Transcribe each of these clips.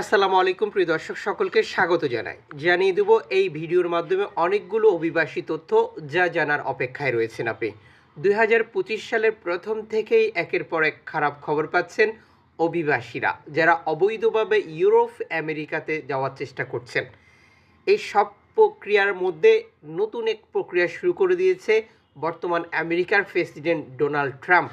আসসালামু আলাইকুম, প্রিয় দর্শক, সকলকে স্বাগত জানাই। জানিয়ে দেব, এই ভিডিওর মাধ্যমে অনেকগুলো অভিবাসী তথ্য যা জানার অপেক্ষায় রয়েছেন আপনি। দু হাজার পঁচিশ সালের প্রথম থেকেই একের পর এক খারাপ খবর পাচ্ছেন অভিবাসীরা, যারা অবৈধভাবে ইউরোপ, আমেরিকাতে যাওয়ার চেষ্টা করছেন। এই সব প্রক্রিয়ার মধ্যে নতুন এক প্রক্রিয়া শুরু করে দিয়েছে বর্তমান আমেরিকার প্রেসিডেন্ট ডোনাল্ড ট্রাম্প।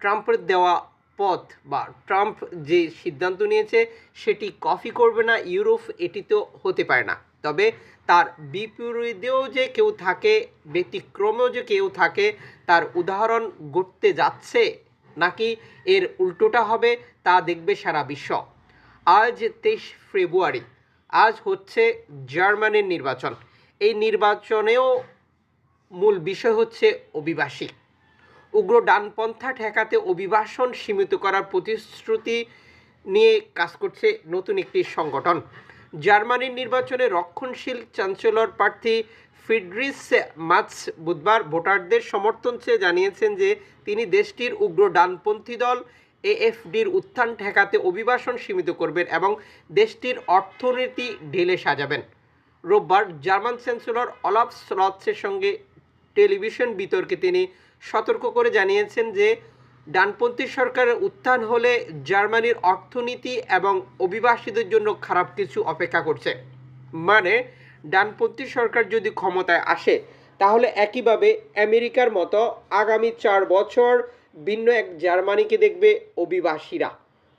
ট্রাম্পের দেওয়া পথ বা ট্রাম্প যে সিদ্ধান্ত নিয়েছে, সেটি কফি করবে না, ইউরোপ এটি তো হতে পারে না। তবে তার বিপরীতেও যে কেউ থাকে, ব্যতিক্রমেও যে কেউ থাকে, তার উদাহরণ ঘটতে যাচ্ছে নাকি এর উল্টোটা হবে, তা দেখবে সারা বিশ্ব। আজ তেইশ ফেব্রুয়ারি, আজ হচ্ছে জার্মানির নির্বাচন। এই নির্বাচনেও মূল বিষয় হচ্ছে অভিবাসী। উগ্র ডানপন্থা ঠেকাতে অভিবাসন সীমিত করার প্রতিশ্রুতি নিয়ে কাজ করছে নতুন একটি সংগঠন। জার্মানির নির্বাচনে রক্ষণশীল চ্যান্সেলর প্রার্থী ফিডরিস মাছ বুধবার ভোটারদের সমর্থন চেয়ে জানিয়েছেন যে তিনি দেশটির উগ্র ডানপন্থী দল এএফডির উত্থান ঠেকাতে অভিবাসন সীমিত করবেন এবং দেশটির অর্থনীতি ঢেলে সাজাবেন। রোববার জার্মান চ্যান্সেলর অলাফ স্লৎসের সঙ্গে টেলিভিশন বিতর্কে তিনি সতর্ক করে জানিয়েছেন যে ডানপন্থী সরকারের উত্থান হলে জার্মানির অর্থনীতি এবং অভিবাসীদের জন্য খারাপ কিছু অপেক্ষা করছে। মানে ডানপন্থী সরকার যদি ক্ষমতায় আসে, তাহলে একইভাবে আমেরিকার মতো আগামী চার বছর ভিন্ন এক জার্মানিকে দেখবে অভিবাসীরা,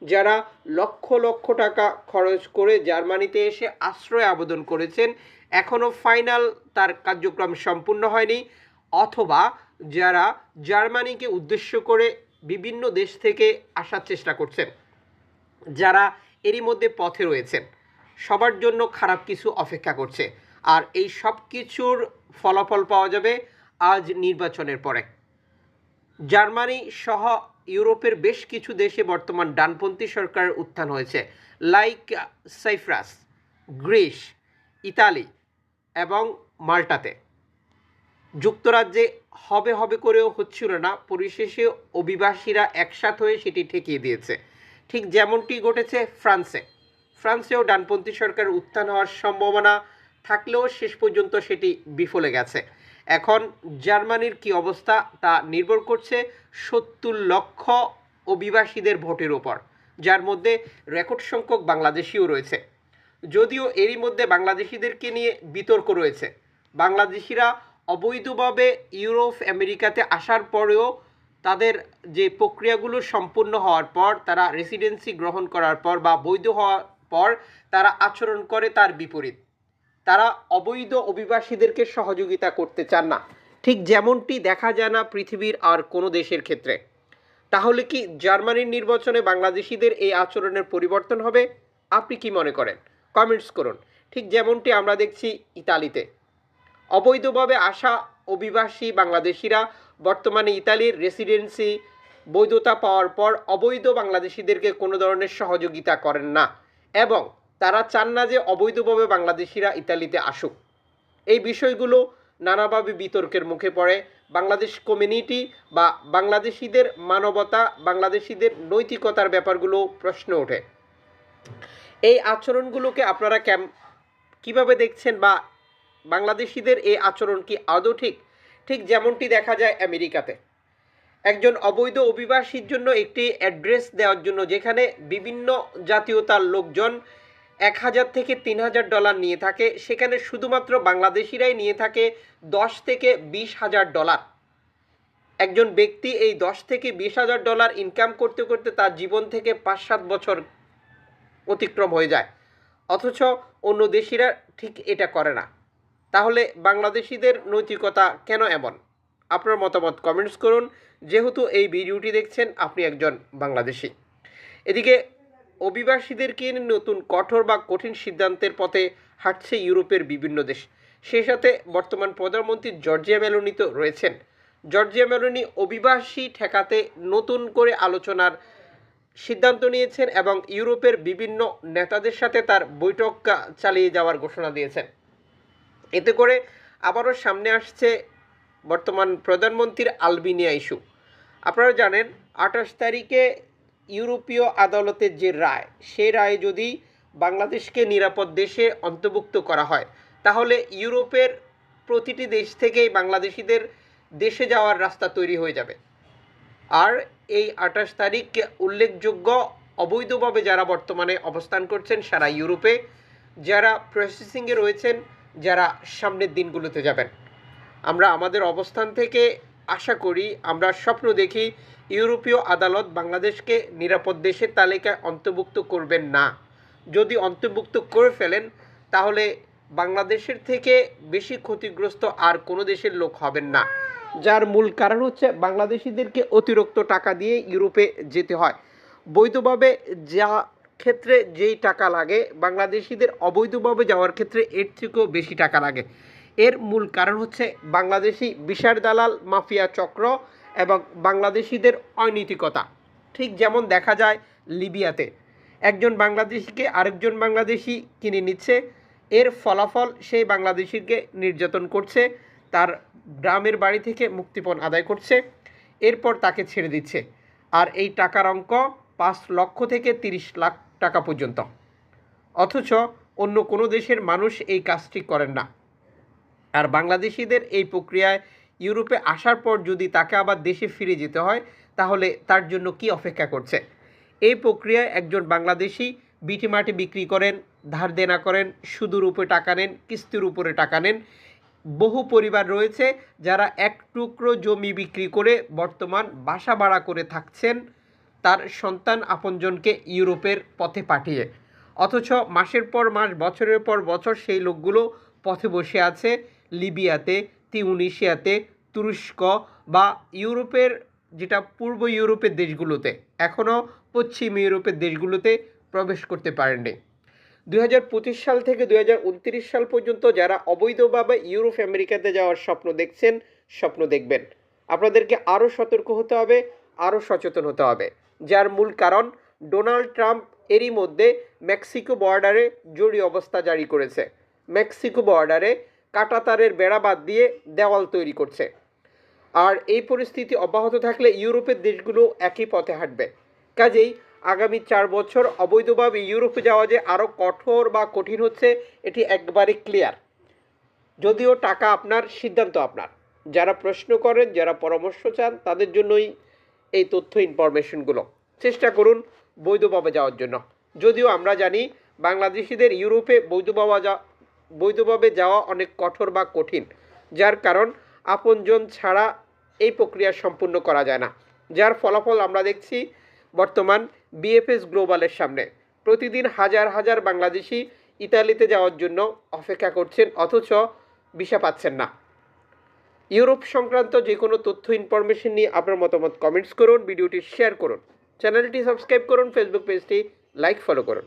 যারা লক্ষ লক্ষ টাকা খরচ করে জার্মানিতে এসে আশ্রয় আবেদন করেছেন। এখনও ফাইনাল তার কার্যক্রম সম্পূর্ণ হয়নি, অথবা যারা জার্মানিকে উদ্দেশ্য করে বিভিন্ন দেশ থেকে আসার চেষ্টা করছেন, যারা এরই মধ্যে পথে রয়েছেন, সবার জন্য খারাপ কিছু অপেক্ষা করছে। আর এই সব কিছুর ফলাফল পাওয়া যাবে আজ নির্বাচনের পরে। জার্মানি সহ ইউরোপের বেশ কিছু দেশে বর্তমান ডানপন্থী সরকারের উত্থান হয়েছে, লাইক সাইফ্রাস গ্রিস, ইতালি এবং মাল্টাতে। যুক্তরাজ্যে হবে হবে করেও হচ্ছিল না। পরিশেষে অভিবাসীরা একসাথ হয়ে সেটি ঠেকিয়ে দিয়েছে। ঠিক যেমনটি ঘটেছে ফ্রান্সে। ফ্রান্সেও ডানপন্থী সরকার উত্থান হওয়ার সম্ভাবনা থাকলেও শেষ পর্যন্ত সেটি বিফলে গেছে। এখন জার্মানির কি অবস্থা তা নির্ভর করছে সত্তর লক্ষ অভিবাসীদের ভোটের ওপর যার মধ্যে রেকর্ড সংখ্যক বাংলাদেশিও রয়েছে। যদিও এরই মধ্যে বাংলাদেশিদেরকে নিয়ে বিতর্ক রয়েছে। বাংলাদেশিরা অবৈধভাবে ইউরোপ, আমেরিকাতে আসার পরেও তাদের যে প্রক্রিয়াগুলো সম্পূর্ণ হওয়ার পর, তারা রেসিডেন্সি গ্রহণ করার পর বা বৈধ হওয়ার পর তারা আচরণ করে তার বিপরীত। তারা অবৈধ অভিবাসীদেরকে সহযোগিতা করতে চান না। ঠিক যেমনটি দেখা যায় না পৃথিবীর আর কোনো দেশের ক্ষেত্রে। তাহলে কি জার্মানির নির্বাচনে বাংলাদেশিদের এই আচরণের পরিবর্তন হবে? আপনি কি মনে করেন? কমেন্টস করুন। ঠিক যেমনটি আমরা দেখছি ইতালিতে। অবৈধভাবে আসা অভিবাসী বাংলাদেশিরা বর্তমানে ইতালির রেসিডেন্সি বৈধতা পাওয়ার পর অবৈধ বাংলাদেশিদেরকে কোনো ধরনের সহযোগিতা করেন না এবং তারা চান না যে অবৈধভাবে বাংলাদেশিরা ইতালিতে আসুক। এই বিষয়গুলো নানাভাবে বিতর্কের মুখে পড়ে। বাংলাদেশ কমিউনিটি বা বাংলাদেশিদের মানবতা, বাংলাদেশিদের নৈতিকতার ব্যাপারগুলো প্রশ্ন ওঠে। এই আচরণগুলোকে আপনারা কেম কীভাবে দেখছেন বা বাংলাদেশিদের এই আচরণ কি আদৌ ঠিক? ঠিক যেমনটি দেখা যায় আমেরিকাতে। একজন অবৈধ অভিবাসীর জন্য একটি অ্যাড্রেস দেওয়ার জন্য যেখানে বিভিন্ন জাতীয়তার লোকজন এক হাজার থেকে তিন হাজার ডলার নিয়ে থাকে, সেখানে শুধুমাত্র বাংলাদেশিরাই নিয়ে থাকে দশ থেকে বিশ হাজার ডলার। একজন ব্যক্তি এই দশ থেকে বিশ হাজার ডলার ইনকাম করতে করতে তার জীবন থেকে পাঁচ সাত বছর অতিক্রম হয়ে যায়। অথচ অন্য দেশিরা ঠিক এটা করে না। তাহলে বাংলাদেশিদের নৈতিকতা কেন এমন? আপনার মতামত কমেন্টস করুন। যেহেতু এই ভিডিওটি দেখছেন, আপনি একজন বাংলাদেশি। এদিকে, অভিবাসীদেরকে নতুন কঠোর বা কঠিন সিদ্ধান্তের পথে হাঁটছে ইউরোপের বিভিন্ন দেশ। সেই সাথে বর্তমান প্রধানমন্ত্রী জর্জিয়া মেলোনি তো রয়েছেন। জর্জিয়া মেলোনি অভিবাসী ঠেকাতে নতুন করে আলোচনার সিদ্ধান্ত নিয়েছেন এবং ইউরোপের বিভিন্ন নেতাদের সাথে তার বৈঠক চালিয়ে যাওয়ার ঘোষণা দিয়েছেন। এতে করে আবারও সামনে আসছে বর্তমান প্রধানমন্ত্রীর আলবিনিয়া ইস্যু। আপনারা জানেন, আঠাশ তারিখে ইউরোপীয় আদালতের যে রায়, সে রায় যদি বাংলাদেশকে নিরাপদ দেশে অন্তর্ভুক্ত করা হয়, তাহলে ইউরোপের প্রতিটি দেশ থেকেই বাংলাদেশিদের দেশে যাওয়ার রাস্তা তৈরি হয়ে যাবে। আর এই আঠাশ তারিখ উল্লেখযোগ্য অবৈধভাবে যারা বর্তমানে অবস্থান করছেন, সারা ইউরোপে, যারা প্রসেসিংয়ে রয়েছেন যারা সামনের দিনগুলোতে যাবেন। আমরা আমাদের অবস্থান থেকে আশা করি, আমরা স্বপ্ন দেখি ইউরোপীয় আদালত বাংলাদেশকে নিরাপদ দেশের তালিকায় অন্তর্ভুক্ত করবেন না। যদি অন্তর্ভুক্ত করে ফেলেন, তাহলে বাংলাদেশের থেকে বেশি ক্ষতিগ্রস্ত আর কোনো দেশের লোক হবেন না। যার মূল কারণ হচ্ছে বাংলাদেশিদেরকে অতিরিক্ত টাকা দিয়ে ইউরোপে যেতে হয়। বৈধভাবে যা ক্ষেত্রে যেই টাকা লাগে, বাংলাদেশিদের অবৈধভাবে যাওয়ার ক্ষেত্রে এর থেকেও বেশি টাকা লাগে। এর মূল কারণ হচ্ছে বাংলাদেশি বিশার দালাল মাফিয়া চক্র এবং বাংলাদেশিদের অনৈতিকতা। ঠিক যেমন দেখা যায় লিবিয়াতে। একজন বাংলাদেশিকে আরেকজন বাংলাদেশি কিনে নিচ্ছে, এর ফলাফল সেই বাংলাদেশিকে নির্যাতন করছে, তার গ্রামের বাড়ি থেকে মুক্তিপণ আদায় করছে, এরপর তাকে ছেড়ে দিচ্ছে। আর এই টাকার অঙ্ক পাঁচ লক্ষ থেকে তিরিশ লাখ টাকা পর্যন্ত। অথচ অন্য কোনো দেশের মানুষ এই কাজটি করেন না। আর বাংলাদেশিদের এই প্রক্রিয়ায় ইউরোপে আসার পর যদি তাকে আবার দেশে ফিরে যেতে হয়, তাহলে তার জন্য কি অপেক্ষা করছে? এই প্রক্রিয়ায় একজন বাংলাদেশি বিটি মাটি বিক্রি করেন, ধার দেনা করেন, সুদূর উপরে টাকা নেন, কিস্তির উপরে টাকা নেন। বহু পরিবার রয়েছে যারা এক টুকরো জমি বিক্রি করে বর্তমান বাসা ভাড়া করে থাকছেন। তার সন্তান আপনজনকে ইউরোপের পথে পাঠিয়ে। অথচ মাসের পর মাস, বছরের পর বছর সেই লোকগুলো পথে বসে আছে লিবিয়াতে, তিউনিশিয়াতে, তুরস্ক বা ইউরোপের যেটা পূর্ব ইউরোপের দেশগুলোতে। এখনও পশ্চিম ইউরোপের দেশগুলোতে প্রবেশ করতে পারেননি। দু হাজার পঁচিশ সাল থেকে দু হাজার উনত্রিশ সাল পর্যন্ত যারা অবৈধভাবে ইউরোপ, আমেরিকাতে যাওয়ার স্বপ্ন দেখছেন, স্বপ্ন দেখবেন। আপনাদেরকে আরও সতর্ক হতে হবে, আরও সচেতন হতে হবে। যার মূল কারণ ডোনাল্ড ট্রাম্প এরই মধ্যে মেক্সিকো বর্ডারে জরুরি অবস্থা জারি করেছে। মেক্সিকো বর্ডারে কাটাতারের বেড়া বাদ দিয়ে দেওয়াল তৈরি করছে। আর এই পরিস্থিতি অব্যাহত থাকলে ইউরোপের দেশগুলো একই পথে হাঁটবে। কাজেই আগামী চার বছর অবৈধভাবে ইউরোপে যাওয়া যে আরও কঠোর বা কঠিন হচ্ছে, এটি একবারে ক্লিয়ার। যদিও টাকা আপনার, সিদ্ধান্ত আপনার। যারা প্রশ্ন করেন, যারা পরামর্শ চান, তাদের জন্যই এই তথ্য ইনফরমেশনগুলো। চেষ্টা করুন বৈধভাবে যাওয়ার জন্য। যদিও আমরা জানি বাংলাদেশিদের ইউরোপে বৈধভাবে যা বৈধভাবে যাওয়া অনেক কঠোর বা কঠিন, যার কারণ আপনজন ছাড়া এই প্রক্রিয়া সম্পূর্ণ করা যায় না। যার ফলাফল আমরা দেখছি বর্তমান বিএফএস গ্লোবালের সামনে। প্রতিদিন হাজার হাজার বাংলাদেশি ইতালিতে যাওয়ার জন্য অপেক্ষা করছেন, অথচ ভিসা পাচ্ছেন না। ইউরোপ সংক্রান্ত যে কোনো তথ্য ইনফরমেশন নিয়ে আপনার মতামত কমেন্টস করুন, ভিডিওটি শেয়ার করুন। চ্যানেলটি সাবস্ক্রাইব করুন ফেসবুক পেজটি লাইক ফলো করুন।